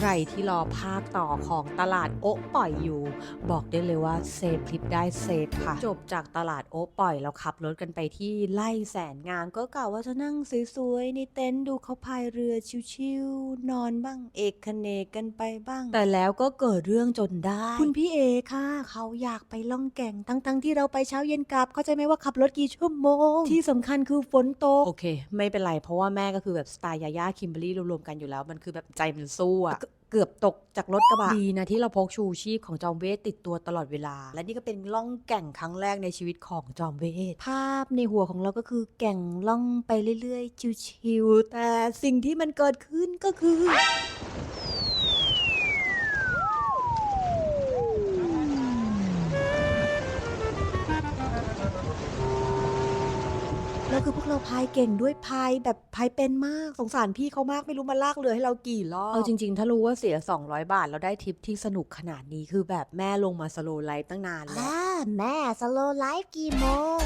ใครที่รอภาคต่อของตลาดโอ๊ะปล่อยอยู่ บอกได้เลยว่าเซฟคลิปได้เซฟค่ะ จบจากตลาดโอ๊ะปล่อยแล้วขับรถกันไปที่ไล่แสนงามก็กล่าวว่าจะนั่งสวยๆในเต็นท์ดูเขาพายเรือชิวๆนอนบ้างเอกคเนกกันไปบ้าง แต่แล้วก็เกิดเรื่องจนได้ คุณพี่เอค่ะ เขาอยากไปล่องแก่งทั้งๆที่เราไปเช้าเย็นกลับเข้าใจไหมว่าขับรถกี่ชั่วโมง ที่สำคัญคือฝนตกโอเค ไม่เป็นไรเพราะว่าแม่ก็คือแบบสไตล์ยาย่าคิมเบอรี่รวมๆกันอยู่แล้วมันคือแบบใจมันสู้อะเกือบตกจากรถกระบะดีนะที่เราพกชูชีพของจอมเวทติดตัวตลอดเวลา และนี่ก็เป็นล่องแก่งครั้งแรกในชีวิตของจอมเวท ภาพในหัวของเราก็คือแก่งล่องไปเรื่อยๆ ชิวๆแต่สิ่งที่มันเกิดขึ้นก็คือ แล้วคือพวกเราพายเก่งด้วยพายแบบพายเป็นมากสงสารพี่เขามากไม่รู้มาลากเรือให้เรากี่รอบเอาจริง ๆ ถ้ารู้ว่าเสีย 200 บาทแล้วได้ทริปที่สนุกขนาดนี้คือแบบแม่ลงมาสโลว์ไลฟ์ตั้งนานแล้ว อ่าแม่สโลไลฟ์กี่โมง